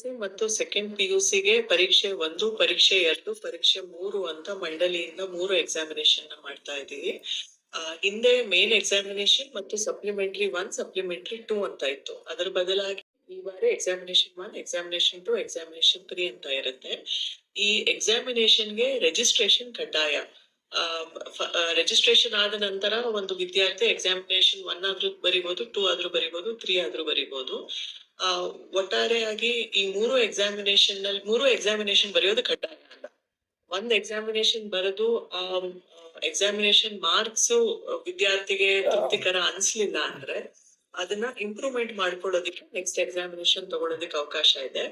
C ಮತ್ತು second P U ಸಿಗೆ ಪರೀಕ್ಷೆ ಒಂದು, ಪರೀಕ್ಷೆ ಎರಡು, ಪರೀಕ್ಷೆ ಮೂರು ಅಂತ ಮಂಡಳಿಯಿಂದ ಮೂರು ಎಕ್ಸಾಮಿನೇಷನ್ ಮಾಡ್ತಾ ಇದ್ದೀವಿ. ಹಿಂದೆ ಮೇನ್ ಎಕ್ಸಾಮಿನೇಷನ್ ಮತ್ತು ಸಪ್ಲಿಮೆಂಟರಿ ಒನ್ ಸಪ್ಲಿಮೆಂಟರಿ ಟೂ ಅಂತ ಇತ್ತು. ಅದ್ರ ಬದಲಾಗಿ ಈ ಬಾರಿ examination one examination two examination three ಅಂತ ಇರುತ್ತೆ. ಈ ಎಕ್ಸಾಮಿನೇಷನ್ಗೆ ಗೆ ರಿಜಿಸ್ಟ್ರೇಷನ್ ಕಡ್ಡಾಯ. ರಿಜಿಸ್ಟ್ರೇಷನ್ ಆದ ನಂತರ ಒಂದು ವಿದ್ಯಾರ್ಥಿ ಎಕ್ಸಾಮಿನೇಷನ್ ಒನ್ ಆದ್ರೂ ಬರಿಬಹುದು ಟೂ ಆದ್ರೂ ಬರಿಬಹುದು ತ್ರೀ ಆದ್ರೂ ಬರಿಬಹುದು ಒಟ್ಟಾರೆಯಾಗಿ ಈ ಮೂರು ಎಕ್ಸಾಮಿನೇಷನ್ನಲ್ಲಿ ಮೂರು ಎಕ್ಸಾಮಿನೇಷನ್ ಬರೆಯೋದು ಕಡ್ಡಾಯ ಅಲ್ಲ. ಒಂದ್ ಎಕ್ಸಾಮಿನೇಷನ್ ಬರೆದು, ಆ ಎಕ್ಸಾಮಿನೇಷನ್ ಮಾರ್ಕ್ಸ್ ವಿದ್ಯಾರ್ಥಿಗೆ ತೃಪ್ತಿಕರ ಅನ್ಸ್ಲಿಲ್ಲ ಅಂದ್ರೆ ಅದನ್ನ ಇಂಪ್ರೂವ್ಮೆಂಟ್ ಮಾಡ್ಕೊಳ್ಳೋದಕ್ಕೆ ನೆಕ್ಸ್ಟ್ ಎಕ್ಸಾಮಿನೇಷನ್ ತಗೊಳೋದಕ್ಕೆ ಅವಕಾಶ ಇದೆ.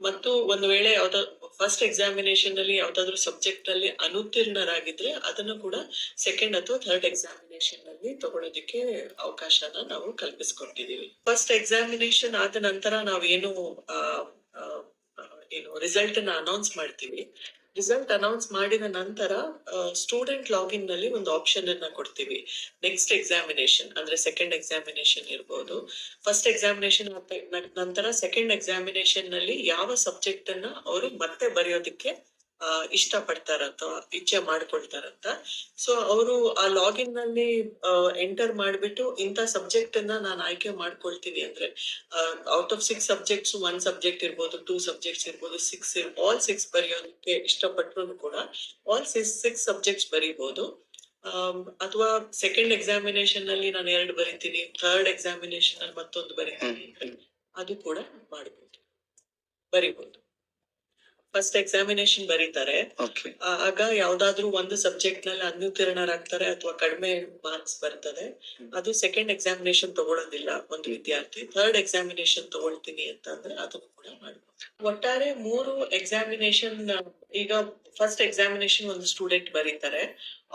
ಮತ್ತು ಒಂದು ವೇಳೆ ಯಾವ್ದಾ ಫಸ್ಟ್ ಎಕ್ಸಾಮಿನೇಷನ್ ಅಲ್ಲಿ ಯಾವ್ದಾದ್ರು ಸಬ್ಜೆಕ್ಟ್ ಅಲ್ಲಿ ಅನುತ್ತೀರ್ಣರಾಗಿದ್ರೆ ಅದನ್ನ ಕೂಡ ಸೆಕೆಂಡ್ ಅಥವಾ ಥರ್ಡ್ ಎಕ್ಸಾಮಿನೇಷನ್ನಲ್ಲಿ ತಗೊಳೋದಕ್ಕೆ ಅವಕಾಶನ ನಾವು ಕಲ್ಪಿಸ್ಕೊಟ್ಟಿದೀವಿ. ಫಸ್ಟ್ ಎಕ್ಸಾಮಿನೇಷನ್ ಆದ ನಂತರ ನಾವೇನು ಏನು ರಿಸಲ್ಟ್ ಅನ್ನ ಅನೌನ್ಸ್ ಮಾಡ್ತೀವಿ. ರಿಸಲ್ಟ್ ಅನೌನ್ಸ್ ಮಾಡಿದ ನಂತರ ಸ್ಟೂಡೆಂಟ್ ಲಾಗಿನ್ನಲ್ಲಿ ಒಂದು ಆಪ್ಷನ್ ಅನ್ನ ಕೊಡ್ತೀವಿ. ನೆಕ್ಸ್ಟ್ ಎಕ್ಸಾಮಿನೇಷನ್ ಅಂದ್ರೆ ಸೆಕೆಂಡ್ ಎಕ್ಸಾಮಿನೇಷನ್ ಇರ್ಬೋದು. ಫಸ್ಟ್ ಎಕ್ಸಾಮಿನೇಷನ್ ನಂತರ ಸೆಕೆಂಡ್ ಎಕ್ಸಾಮಿನೇಷನ್ನಲ್ಲಿ ಯಾವ ಸಬ್ಜೆಕ್ಟ್ ಅನ್ನ ಅವರು ಮತ್ತೆ ಬರೆಯೋದಕ್ಕೆ ಆ, ಇಷ್ಟಪಡ್ತಾರಂತ ಇಚ್ಛೆ ಮಾಡ್ಕೊಳ್ತಾರಂತ. ಸೊ ಅವರು ಆ ಲಾಗಿನ್ನಲ್ಲಿ ಎಂಟರ್ ಮಾಡ್ಬಿಟ್ಟು ಇಂಥ ಸಬ್ಜೆಕ್ಟ್ ಅನ್ನ ನಾನು ಆಯ್ಕೆ ಮಾಡ್ಕೊಳ್ತೀನಿ ಅಂದ್ರೆ out of six subjects one subject ಇರ್ಬೋದು ಟೂ ಸಬ್ಜೆಕ್ಟ್ಸ್ ಇರ್ಬೋದು ಸಿಕ್ಸ್ ಆಲ್ ಸಿಕ್ಸ್ ಬರೆಯೋದಕ್ಕೆ ಇಷ್ಟಪಟ್ಟರು ಕೂಡ ಆಲ್ ಸಿಕ್ಸ್ ಸಿಕ್ಸ್ ಸಬ್ಜೆಕ್ಟ್ಸ್ ಬರೀಬಹುದು ಅಥವಾ ಸೆಕೆಂಡ್ ಎಕ್ಸಾಮಿನೇಷನ್ನಲ್ಲಿ ನಾನು ಎರಡು ಬರಿತೀನಿ ಥರ್ಡ್ ಎಕ್ಸಾಮಿನೇಷನ್ ಅಲ್ಲಿ ಮತ್ತೊಂದು ಬರೀತೀನಿ ಅದು ಕೂಡ ಮಾಡಬಹುದು ಬರಿಬಹುದು ಫಸ್ಟ್ ಎಕ್ಸಾಮಿನೇಷನ್ ಬರೀತಾರೆ. ಓಕೆ ಆಗ ಯಾವ್ದಾದ್ರು ಒಂದು ಸಬ್ಜೆಕ್ಟ್ನಲ್ಲಿ ಅನುತ್ತೀರ್ಣರಾಗ್ತಾರೆ ಅಥವಾ ಕಡಿಮೆ ಮಾರ್ಕ್ಸ್ ಬರ್ತದೆ. ಅದು ಸೆಕೆಂಡ್ ಎಕ್ಸಾಮಿನೇಷನ್ ತಗೊಳ್ಳೋದಿಲ್ಲ ಒಂದು ವಿದ್ಯಾರ್ಥಿ. ಥರ್ಡ್ ಎಕ್ಸಾಮಿನೇಷನ್ ತಗೊಳ್ತೀನಿ ಅಂತಂದ್ರೆ ಅದನ್ನು ಕೂಡ ಮಾಡಬಹುದು ಒಟ್ಟಾರೆ ಮೂರು ಎಕ್ಸಾಮಿನೇಷನ್ ಈಗ ಫಸ್ಟ್ ಎಕ್ಸಾಮಿನೇಷನ್ ಒಂದು ಸ್ಟೂಡೆಂಟ್ ಬರೀತಾರೆ.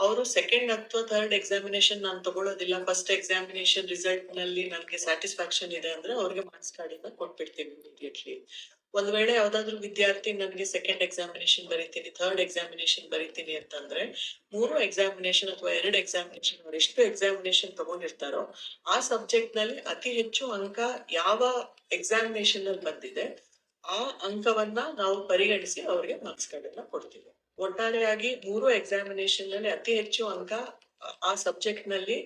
ಅವರು ಸೆಕೆಂಡ್ ಅಥವಾ ಥರ್ಡ್ ಎಕ್ಸಾಮಿನೇಷನ್ ನಾನು ತಗೊಳ್ಳೋದಿಲ್ಲ ಫಸ್ಟ್ ಎಕ್ಸಾಮಿನೇಷನ್ ರಿಸಲ್ಟ್ನಲ್ಲಿ ನನಗೆ ಸ್ಯಾಟಿಸ್ಫ್ಯಾಕ್ಷನ್ ಇದೆ ಅಂದ್ರೆ ಅವ್ರಿಗೆ ಮಾರ್ಕ್ಸ್ ಕಾರ್ಡ್ ಇಂದ ಕೊಟ್ಬಿಡ್ತೀವಿ ಇಮಿಡಿಯೇಟ್ಲಿ ಒಂದ್ ವೇಳೆ ಯಾವ್ದಾದ್ರು ವಿದ್ಯಾರ್ಥಿ ನನಗೆ ಸೆಕೆಂಡ್ ಎಕ್ಸಾಮಿನೇಷನ್ ಬರೀತೀನಿ ಥರ್ಡ್ ಎಕ್ಸಾಮಿನೇಷನ್ ಬರೀತೀನಿ ಅಂತಂದ್ರೆ ಮೂರು ಎಕ್ಸಾಮಿನೇಷನ್ ಅಥವಾ ಎರಡು ಎಕ್ಸಾಮಿನೇಷನ್ ಅವ್ರು ಎಷ್ಟು ಎಕ್ಸಾಮಿನೇಷನ್ ತಗೊಂಡಿರ್ತಾರೋ ಆ ಸಬ್ಜೆಕ್ಟ್ನಲ್ಲಿ ಅತಿ ಹೆಚ್ಚು ಅಂಕ ಯಾವ ಎಕ್ಸಾಮಿನೇಷನ್ನಲ್ಲಿ ಬಂದಿದೆ ಆ ಅಂಕವನ್ನ ನಾವು ಪರಿಗಣಿಸಿ ಅವರಿಗೆ ಮಾರ್ಕ್ಸ್ ಕಾರ್ಡ್ ಕೊಡ್ತೀವಿ. ಒಟ್ಟಾರೆಯಾಗಿ ಮೂರು ಎಕ್ಸಾಮಿನೇಷನ್ನಲ್ಲಿ ಅತಿ ಹೆಚ್ಚು ಅಂಕ ಆ- ಆ ಸಬ್ಜೆಕ್ಟ್ನಲ್ಲಿ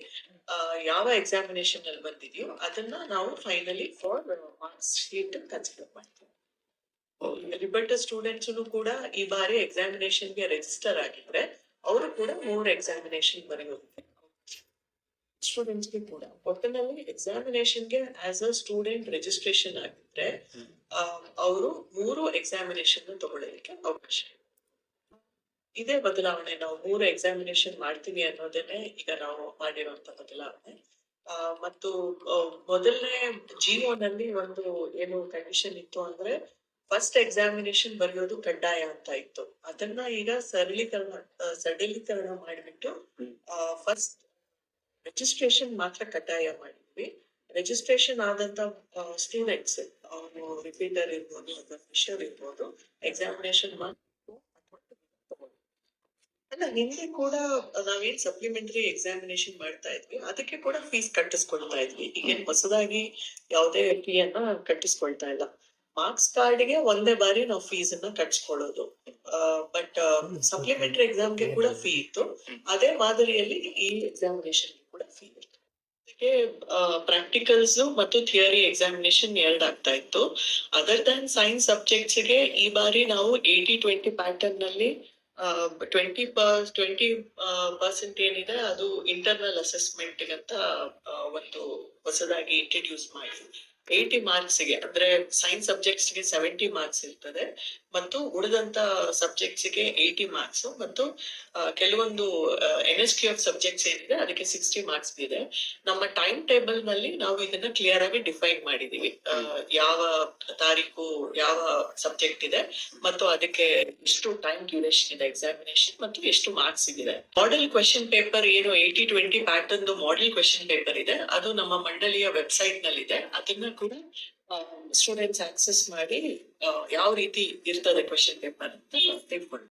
ಯಾವ ಎಕ್ಸಾಮಿನೇಷನ್ನಲ್ಲಿ ಬಂದಿದೆಯೋ ಅದನ್ನ ನಾವು finally for marks sheet consider ಮಾಡ್ತೀವಿ. ರಿಬಲ್ಟ್ ಸ್ಟೂಡೆಂಟ್ಸ್ ಕೂಡ ಈ ಬಾರಿ ಎಕ್ಸಾಮಿನೇಷನ್ಗೆ ರಿಜಿಸ್ಟರ್ ಆಗಿದ್ರೆ ಅವರು ಕೂಡ ಮೂರು ಎಕ್ಸಾಮಿನೇಷನ್ ಬರೆಯೋದಿದೆ ಸ್ಟೂಡೆಂಟ್ಸ್ಗೆ ಕೂಡ. ಒಟ್ಟಿನಲ್ಲಿ ಎಕ್ಸಾಮಿನೇಷನ್ಗೆ ಆಸ್ ಅ ಸ್ಟೂಡೆಂಟ್ ರಿಜಿಸ್ಟ್ರೇಷನ್ ಆಗಿದ್ರೆ ಅವರು ಮೂರು ಎಕ್ಸಾಮಿನೇಷನ್ ತಗೊಳ್ಳಲಿಕ್ಕೆ ಅವಕಾಶ ಇದೆ. ಇದೇ ಬದಲಾವಣೆ ನಾವು ಮೂರು ಎಕ್ಸಾಮಿನೇಷನ್ ಮಾಡ್ತೀವಿ ಅನ್ನೋದನ್ನೇ ಈಗ ನಾವು ಮಾಡಿರುವಂತ ಬದಲಾವಣೆ. ಮತ್ತು ಮೊದಲನೇ ಜಿಯೋ ನಲ್ಲಿ ಒಂದು ಏನು ಕಂಡೀಷನ್ ಇತ್ತು ಅಂದ್ರೆ ಫಸ್ಟ್ ಎಕ್ಸಾಮಿನೇಷನ್ ಬರೆಯೋದು ಕಡ್ಡಾಯ ಅಂತ ಇತ್ತು. ಅದನ್ನ ಈಗ ಸರಳೀಕರಣ ಸಡಿಲೀಕರಣ ಮಾಡಿಬಿಟ್ಟು ಫಸ್ಟ್ ರಿಜಿಸ್ಟ್ರೇಷನ್ ಮಾತ್ರ ಕಡ್ಡಾಯ ಮಾಡಿದ್ವಿ. ರಿಜಿಸ್ಟ್ರೇಷನ್ ಆದಂತ ಸ್ಟೂಡೆಂಟ್ಸ್ ಅವರು ರಿಪೀಟರ್ ಇರ್ಬೋದು ಅಥವಾ ಫಿಶರ್ ಇರ್ಬೋದು ಎಕ್ಸಾಮಿನೇಷನ್ ಅಲ್ಲ ನಿನ್ನೆ ಕೂಡ ನಾವೇನ್ ಸಪ್ಲಿಮೆಂಟರಿ ಎಕ್ಸಾಮಿನೇಷನ್ ಮಾಡ್ತಾ ಇದ್ವಿ ಅದಕ್ಕೆ ಕೂಡ ಫೀಸ್ ಕಟ್ಟಿಸ್ಕೊಳ್ತಾ ಇದ್ವಿ. ಈಗ ಹೊಸದಾಗಿ ಯಾವುದೇ ಫೀ ಅನ್ನ ಕಟ್ಟಿಸ್ಕೊಳ್ತಾ ಇಲ್ಲ. ಮಾರ್ಕ್ಸ್ ಕಾರ್ಡ್ಗೆ ಒಂದೇ ಬಾರಿ ನಾವು ಫೀಸ್ ಅನ್ನ ಕಟ್ಸ್ಕೊಳ್ಳೋದು. ಬಟ್ ಸಪ್ಲಿಮೆಂಟರಿ ಎಕ್ಸಾಮ್ಗೆ ಕೂಡ ಫೀ ಇತ್ತು. ಅದೇ ಮಾದರಿಯಲ್ಲಿ ಈ ಎಕ್ಸಾಮಿನೇಷನ್ ಕೂಡ ಫೀ ಇತ್ತು. ಅದಕ್ಕೆ ಪ್ರಾಕ್ಟಿಕಲ್ಸ್ ಮತ್ತು ಥಿಯರಿ ಎಕ್ಸಾಮಿನೇಷನ್ ಎರಡ್ ಆಗ್ತಾ ಇತ್ತು. ಅದರ್ ದನ್ ಸೈನ್ಸ್ ಸಬ್ಜೆಕ್ಟ್ಸ್ಗೆ ಈ ಬಾರಿ ನಾವು ಏಯ್ಟಿ ಟ್ವೆಂಟಿ ಪ್ಯಾಟರ್ನ್ನಲ್ಲಿ ಟ್ವೆಂಟಿ ಟ್ವೆಂಟಿ ಪರ್ಸೆಂಟ್ ಏನಿದೆ ಅದು ಇಂಟರ್ನಲ್ ಅಸೆಸ್ಮೆಂಟ್ ಅಂತ ಒಂದು ಹೊಸದಾಗಿ ಇಂಟ್ರಡ್ಯೂಸ್ ಮಾಡಿ ಏಯ್ಟಿ ಮಾರ್ಕ್ಸ್ಗೆ ಅಂದ್ರೆ ಸೈನ್ಸ್ ಸಬ್ಜೆಕ್ಟ್ಸ್ಗೆ ಸೆವೆಂಟಿ ಮಾರ್ಕ್ಸ್ ಇರ್ತದೆ. ಮತ್ತು ಉಳಿದಂತ ಸಬ್ಜೆಕ್ಟ್ಸ್ಗೆ ಏಯ್ಟಿ ಮಾರ್ಕ್ಸ್ ಮತ್ತು ಕೆಲವೊಂದು N S T of subjects ಏನಿದೆ ಅದಕ್ಕೆ ಸಿಕ್ಸ್ಟಿ ಮಾರ್ಕ್ಸ್ ಇದೆ. ನಮ್ಮ ಟೈಮ್ ಟೇಬಲ್ನಲ್ಲಿ ನಾವು ಇದನ್ನ ಕ್ಲಿಯರ್ ಆಗಿ ಡಿಫೈನ್ ಮಾಡಿದೀವಿ. ಯಾವ ತಾರೀಕು ಯಾವ ಸಬ್ಜೆಕ್ಟ್ ಇದೆ ಮತ್ತು ಅದಕ್ಕೆ ಎಷ್ಟು ಟೈಮ್ ಡ್ಯೂರೇಷನ್ ಇದೆ ಎಕ್ಸಾಮಿನೇಷನ್ ಮತ್ತು ಎಷ್ಟು ಮಾರ್ಕ್ಸ್ ಇದೆ. ಮಾಡೆಲ್ ಕ್ವೆಶನ್ ಪೇಪರ್ ಏನು eighty twenty pattern model question paper ಇದೆ. ಅದು ನಮ್ಮ ಮಂಡಳಿಯ ವೆಬ್ಸೈಟ್ನಲ್ಲಿ ಇದೆ ಅದನ್ನ ಕೂಡ ಸ್ಟೂಡೆಂಟ್ಸ್ ಆಕ್ಸೆಸ್ ಮಾಡಿ ಯಾವ ರೀತಿ ಇರ್ತದೆ ಕ್ವಶನ್ ಪೇಪರ್ ಅಂತ ತಿಳ್ಕೊಂಡು